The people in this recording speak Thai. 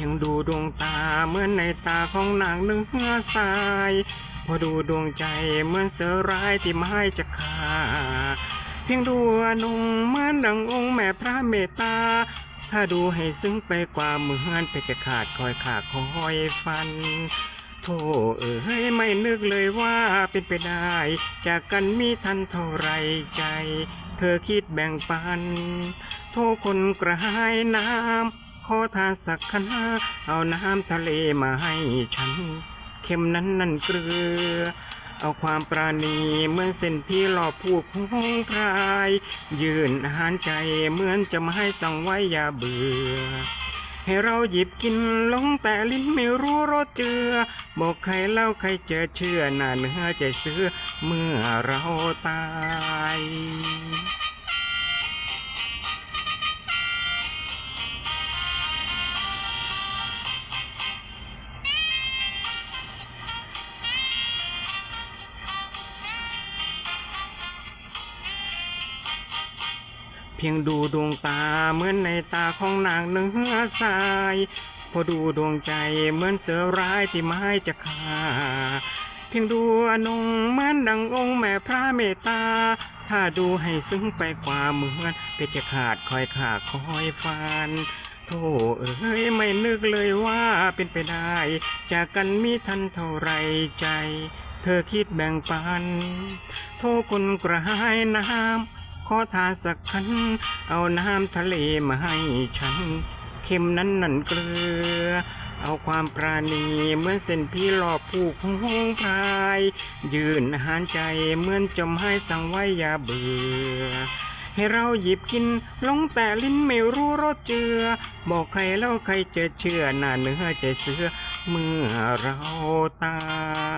พียงดูดวงตาเหมือนในตาของนางเนื้อสาย พอดูดวงใจเหมือนเสือร้ายที่ไม้จะฆ่าเพียงดูอนงเหมือนดังองค์แม่พระเมตตา ถ้าดูให้ซึ้งไปกว่าเหมือนเพชรขาดคอยขาคอยฟันโธ่เอ๋ยไม่นึกเลยว่าเป็นไปได้ จากกันมีทันเท่าไรใจ เธอคิดแบ่งปัน โทษคนกระหายน้ำ ขอทานสักคณะเอาน้ำทะเลมาให้ฉันเข็มนั้นนั่นเกลือ เอาความปราณีเหมือนเส้นพี่หลอกผูกพงพราย ยืนอาหารใจเหมือนจะมาให้สั่งไว้อย่าเบื่อ ให้เราหยิบกินลงแต่ลิ้นไม่รู้รสเจือ บอกใครเล่าใครเจอเชื่อหน้าเนื้อใจเสือเมื่อเราตาย เพียงดูดวงตาเหมือนในตาของนางเนื้อสาย พอดูดวงใจเหมือนเสือร้ายที่ไม้จะฆ่าเพียงดูอนงเหมือนดังองค์แม่พระเมตตา ถ้าดูให้ซึ้งไปกว่าเหมือนเพชรขาดคอยขาคอยฟันโธ่เอ้ยไม่นึกเลยว่าเป็นไปได้ จากกันมีทันเท่าไรใจ เธอคิดแบ่งปัน โทษคนกระหายน้ำ ขอทาสักคัน เอาน้ำทะเลมาให้ฉันเข็มนั้นนั่นเกลือ เอาความปราณีเหมือนเส้นพี่หลอกผูกหงพราย ยืนหารใจเหมือนจมให้สั่งไว้อย่าเบื่อให้เราหยิบกินลงแต่ลิ้นไม่รู้รสเจือ บอกใครแล้วใครจะเชื่อหน้าเนื้อใจเสือเมื่อเราตาย